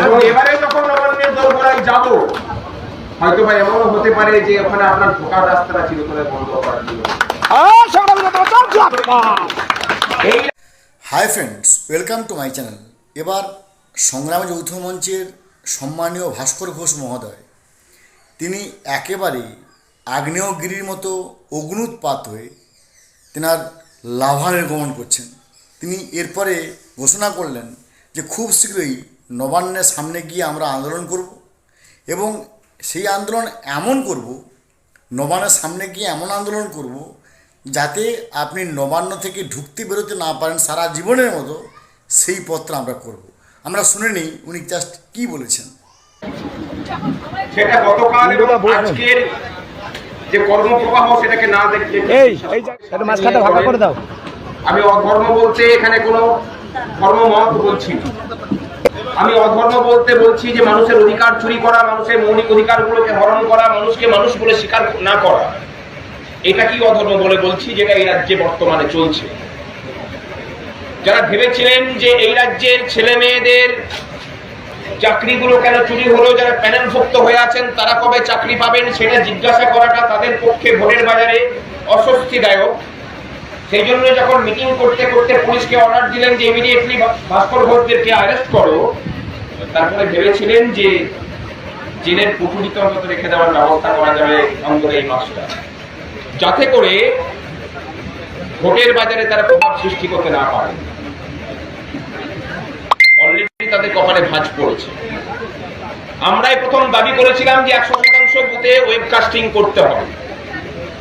এবং এবারে যখন নবান্নের দোরগোড়ায় যাব হয়তো বা এমনও হতে পারে যে ওখানে আপনার ঢোকার রাস্তাটা চিরতরে বন্ধ করার জন্য। Hi friends welcome to my channel এবার সংগ্রাম যৌথ মঞ্চের সম্মানীয় ভাস্কর ঘোষ মহোদয়। তিনি একেবারে আগ্নেয়গিরির মতো অগ্নুৎপাত হয়ে তেনার লাভা নির্গমন করছেন। তিনি এরপরে ঘোষণা করলেন যে খুব শীঘ্রই নবান্নের সামনে গিয়ে আমরা আন্দোলন করব এবং সেই আন্দোলন এমন করব নবান্নের সামনে গিয়ে এমন আন্দোলন করব যাতে আপনি নবান্ন থেকে ঢুকতে বেরোতে না পারেন সারা জীবনের মতো সেই পথটা আমরা করব। আমরা শুনে নিই উনি জাস্ট কী বলেছেন। সেটা গতকাল এবং আজকের যে কর্মপ্রবাহ সেটাকে না দেখলে এই এই একটু মাঝখানটা ভাগা করে দাও। আমি অধর্ম বলতে এখানে কোনো ধর্মমত বলছি না। আমি অধর্ম বলতে বলছি যে মানুষের অধিকার চুরি করা, মানুষের মৌলিক অধিকারগুলোকে হরণ করা, মানুষকে মানুষ বলে স্বীকার না করা। এটা কি অধর্ম বলে বলছি যেটা এই রাজ্যে বর্তমানে চলছে? যারা ভেবেছিলেন যে এই রাজ্যের ছেলে মেয়েদের চাকরিগুলো কেন চুরি হলো, যারা প্যানেলভুক্ত হয়ে আছেন, তারা কবে চাকরি পাবেন সেটা জিজ্ঞাসা করাটা তাদের পক্ষে ভোটের বাজারে অস্বস্তিদায়ক। সেই জন্য যখন মিটিং করতে করতে পুলিশকে অর্ডার দিলেন যে ইমিডিয়েটলি ভাস্কর ঘোষদেরকে অ্যারেস্ট করো, তারপরে ভেবেছিলেন যে জেলের পুটুরিতে অন্তত রেখে দেওয়ার ব্যবস্থা করা যাবে অন্তত এই মাসটা। যাতে করে ভোটের বাজারে তারা প্রভাব সৃষ্টি করতে না পারে। অলরেডি তাদের কপালে ভাঁজ পড়েছে। আমরাই প্রথম দাবি করেছিলাম যে একশো শতাংশ বুথে ওয়েবকাস্টিং করতে হবে।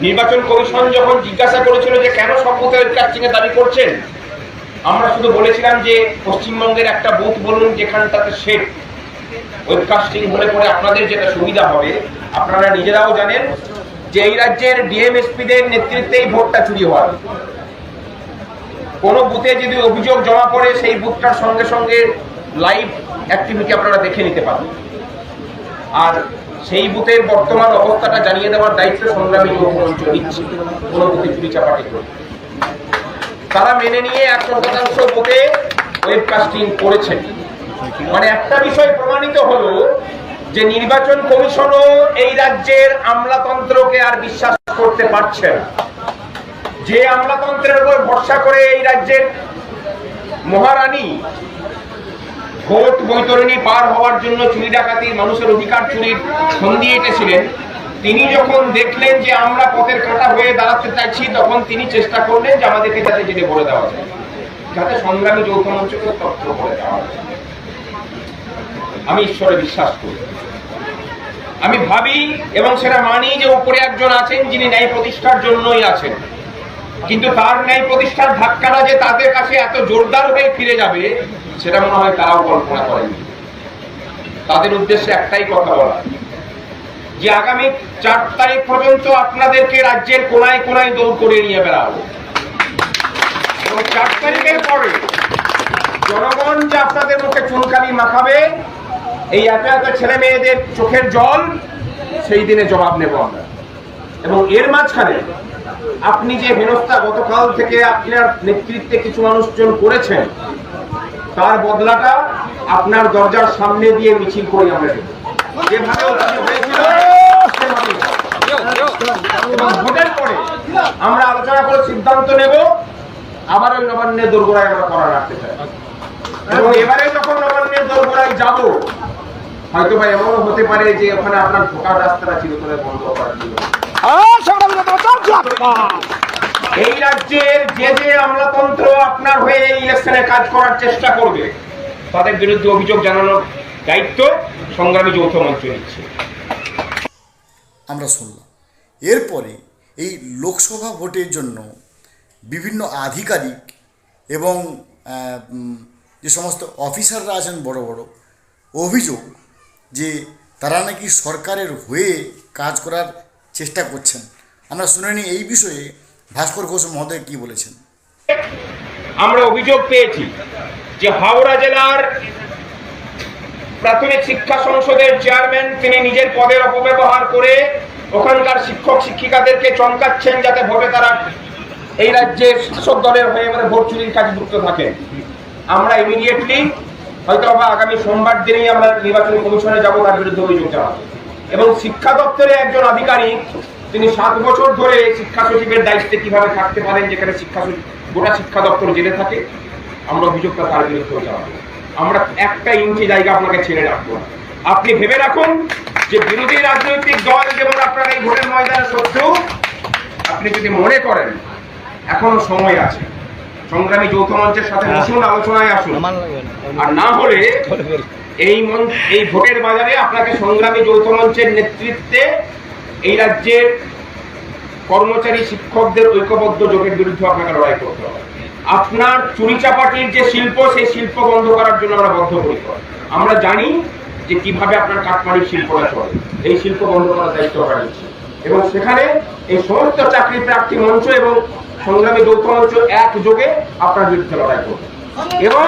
নির্বাচন কমিশন যখন জিজ্ঞাসা করেছিল যে কেন ওয়েবকাস্টিং এর দাবি করছেন, আমরা শুধু বলেছিলাম যে পশ্চিমবঙ্গের একটা বুথ বলুন যেখানটাতে সেট ওয়েবকাস্টিং হলে পরে আপনাদের যেটা সুবিধা হবে, আপনারা নিজেরাও জানেন যে এই রাজ্যের ডিএমএসপিদের নেতৃত্বেই ভোটটা চুরি হয় কোন বুথে যদি অভিযোগ জমা পড়ে, সেই বুথটার সঙ্গে সঙ্গে লাইভ অ্যাক্টিভিটি আপনারা দেখে নিতে পারেন। আর সেই বুথের বর্তমান অবস্থাটা জানিয়ে দেওয়ার দায়িত্ব সংগ্রামী মঞ্চ নিচ্ছে কোনো বুথে চুরি চাপাটি করে তারা মেনে নিয়ে একশো শতাংশ বুথে ওয়েবকাস্টিং করেছেন। মানে একটা বিষয় প্রমাণিত হলো যে নির্বাচন কমিশনও এই রাজ্যের আমলাতন্ত্রকে আর বিশ্বাস করতে পারছে না। যে আমলাতন্ত্রের উপর ভরসা করে এই রাজ্যের মহারানী ভোট বৈতরণী পার হওয়ার জন্য চুরি ডাকাতি, মানুষের অধিকার চুরির সন্ধি এঁটেছিলেন। তিনি যখন দেখলেন যে আমরা পথের কাঁটা হয়ে দাঁড়াতে চাইছি, তখন তিনি চেষ্টা করলেন যে আমাদেরকে যাতে জেনে বলে দেওয়া যায়। যাতে সংগ্রামী যৌথ মঞ্চকে তথ্য করে দেওয়া আমি ঈশ্বরে বিশ্বাস করি। আমি ভাবি এবং সেটা মানি যে উপরে একজন আছেন, যিনি ন্যায় প্রতিষ্ঠার জন্যই আছেন। কিন্তু তার ন্যায় প্রতিষ্ঠার ধাক্কাটা যে তাদের কাছে এত জোরদার হয়ে ফিরে যাবে সেটা মনে হয় তারাও কল্পনা করেনি। তাদের উদ্দেশ্যে একটাই কথা বলা। যে আগামী চার তারিখ পর্যন্ত আপনাদেরকে রাজ্যের কোনায় কোনায় দৌড় করে নিয়ে বেড়াবো। এবং চার তারিখের পরে জনগণ যে আপনাদের মুখে চুনকালি মাখাবে, এই এত এত ছেলে মেয়েদের চোখের জল, সেই দিনে জবাব নেব আমরা। এবং এর মাঝখানে আপনি যে হেনস্থা গতকাল থেকে আপনার নেতৃত্বে কিছু মানুষজন করেছেন, তার বদলাটা আপনার দরজার সামনে দিয়ে মিছিল করে আমরা যেভাবে আমরা আলোচনা করে সিদ্ধান্ত নেব আবার ওই নবান্নের দোরগোড়ায় আমরা করা রাখতে চাই। এবং এবারে যখন নবান্নের দোরগোড়ায় যাব, হয়তো বা এমনও হতে পারে যে ওখানে আপনার ঢোকার রাস্তাটা চিরতরে বন্ধ করার জন্য এই রাজ্যের যে যে আমলাতন্ত্র আপনার হয়ে এই ইলেকশনে কাজ করার চেষ্টা করবে, তাদের বিরুদ্ধে অভিযোগ জানানোর দায়িত্ব সংগ্রামী যৌথ মঞ্চ নিচ্ছে। আমরা শুনলাম। এরপরে এই লোকসভা ভোটের জন্য বিভিন্ন আধিকারিক এবং যে সমস্ত অফিসাররা আছেন বড় বড়, অভিযোগ যে তারা নাকি সরকারের হয়ে কাজ করার চেষ্টা করছেন। আমরা শুনে নিই এই বিষয়ে ভাস্কর ঘোষ মহোদয় কি বলেছেন। আমরা অভিযোগ পেয়েছি যে হাওড়া জেলার প্রাথমিক শিক্ষা সংসদের চেয়ারম্যান তিনি নিজের পদের অপব্যবহার করে ওখানকার শিক্ষক শিক্ষিকাদেরকে চমকাচ্ছেন যাতে ভোটে তারা এই রাজ্যের শাসক দলের হয়ে এবারে ভোট চুরির কাজে যুক্ত থাকে। আমরা ইমিডিয়েটলি হয়তো আগামী সোমবার দিনেই আমরা নির্বাচন কমিশনে যাব, তার বিরুদ্ধে অভিযোগ জানাব। এবং শিক্ষা দপ্তরে একজন আধিকারিক তিনি সাত বছর ধরে শিক্ষা সচিবের দায়িত্বে কীভাবে থাকতে পারেন যেখানে শিক্ষা সচিব গোটা শিক্ষা দপ্তর জেলে থাকে আমরা অভিযোগটা তার বিরুদ্ধে জানাব আমরা একটা ইঞ্চি জায়গা আপনাকে ছেড়ে রাখব আপনি ভেবে রাখুন যে বিরোধী রাজনৈতিক দল যেমন আপনার এই ভোটের ময়দানে সত্ত্বেও আপনি যদি মনে করেন এখনও সময় আছে সংগ্রামী যৌথ মঞ্চের সাথে বসুন আলোচনায় আসুন। আর না হলে এই মন এই ভোটের বাজারে আপনাকে সংগ্রামী যৌথ মঞ্চের নেতৃত্বে এই রাজ্যের কর্মচারী শিক্ষকদের ঐক্যবদ্ধ জোটের বিরুদ্ধে আপনাকে লড়াই করতে হবে। আপনার চুরি চাপাটির যে শিল্প, সেই শিল্প বন্ধ করার জন্য আমরা বদ্ধপরিকর। আমরা জানি যে কীভাবে আপনার কাঠমারির শিল্পটা চলে। এই শিল্প বন্ধ করার দায়িত্ব আমরা নিচ্ছি। এবং সেখানে এই সমস্ত চাকরি প্রার্থী মঞ্চ এবং সংগ্রামী যৌথ মঞ্চ একযোগে আপনার বিরুদ্ধে লড়াই করবে। এবং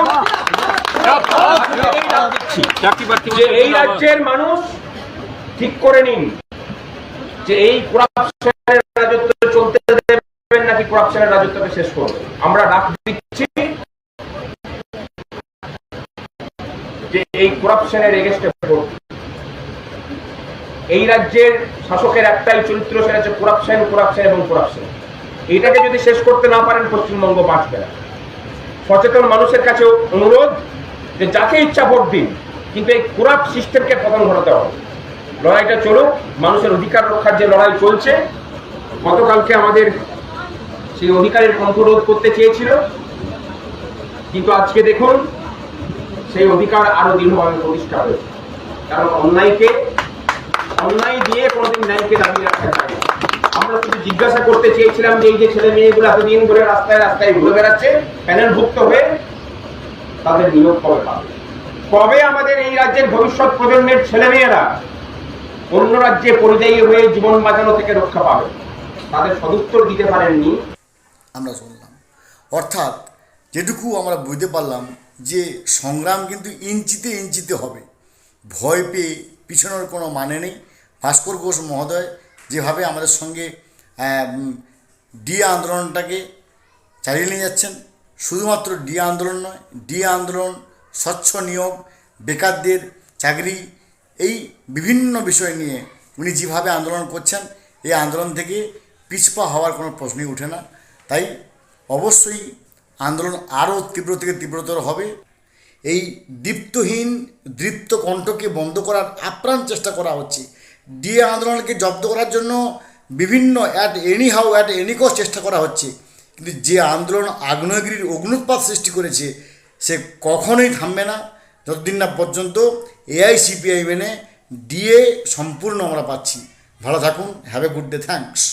যে এই রাজ্যের মানুষ ঠিক করে নিন। যে এই করাপশনের রাজত্ব চলতে দেবেন নাকি করাপশনের রাজত্বকে শেষ করবে? আমরা ডাক দিচ্ছি যে এই করাপশনের এগেস্টে ভোট। এই রাজ্যের শাসকের একটাই চরিত্র সেটা হচ্ছে করাপশন করাপশন এবং করাপশন এইটাকে যদি শেষ করতে না পারেন পশ্চিমবঙ্গ বাঁচবে না। সচেতন মানুষের কাছে অনুরোধ যে যাকে ইচ্ছা ভোট দিন, কিন্তু এই করাপ্ট সিস্টেমকে পতন ঘটাতে হবে। লড়াইটা চলুক, মানুষের অধিকার রক্ষার যে লড়াই চলছে, গতকালকে আমাদের সেই অধিকারের কণ্ঠরোধ করতে চেয়েছিল। কিন্তু আজকে দেখুন, সেই অধিকার আরও দৃঢ়ভাবে প্রতিষ্ঠা হয়েছে। কারণ অন্যায়কে, অন্যায় দিয়ে কোনোদিন ন্যায়কে দাঁড়িয়ে রাখা যায় আমরা শুধু জিজ্ঞাসা করতে চেয়েছিলাম যে এই যে ছেলে মেয়েগুলো এতদিন ধরে রাস্তায় রাস্তায় ঘুরে বেড়াচ্ছে, প্যানেলভুক্ত হয়ে তাদের নিয়োগ কবে কবে আমাদের এই রাজ্যের ভবিষ্যৎ প্রজন্মের ছেলেমেয়েরা অন্য রাজ্যে পরিযায়ী হয়ে জীবন বাঁচানো থেকে রক্ষা পাবে, তাদের সদুত্তর দিতে পারেননি? আমরা শুনলাম। অর্থাৎ যেটুকু আমরা বুঝতে পারলাম যে সংগ্রাম কিন্তু ইঞ্চিতে ইঞ্চিতে হবে। ভয় পেয়ে পিছনের কোনো মানে নেই। ভাস্কর ঘোষ মহোদয় যেভাবে আমাদের সঙ্গে ডি আন্দোলনটাকে চালিয়ে নিয়ে যাচ্ছেন শুধুমাত্র ডি আন্দোলন নয়, ডি আন্দোলন, স্বচ্ছ নিয়োগ, বেকারদের চাকরি, এই বিভিন্ন বিষয় নিয়ে উনি যেভাবে আন্দোলন করছেন, এই আন্দোলন থেকে পিছপা হওয়ার কোনো প্রশ্নই উঠে না। তাই অবশ্যই আন্দোলন আরও তীব্র থেকে তীব্রতর হবে। এই দীপ্তহীন, দৃপ্ত কণ্ঠকে বন্ধ করার আপ্রাণ চেষ্টা করা হচ্ছে। ডিএ আন্দোলনকে জব্দ করার জন্য বিভিন্ন, at any how, at any চেষ্টা করা হচ্ছে। কিন্তু যে আন্দোলন আগ্নেয়গিরির অগ্নুৎপাত সৃষ্টি করেছে, সে কখনোই থামবে না। যতদিন না পর্যন্ত এআইসিপিআই মেনে ডিএ সম্পূর্ণ আমরা পাচ্ছি। ভালো থাকুন have a good day thanks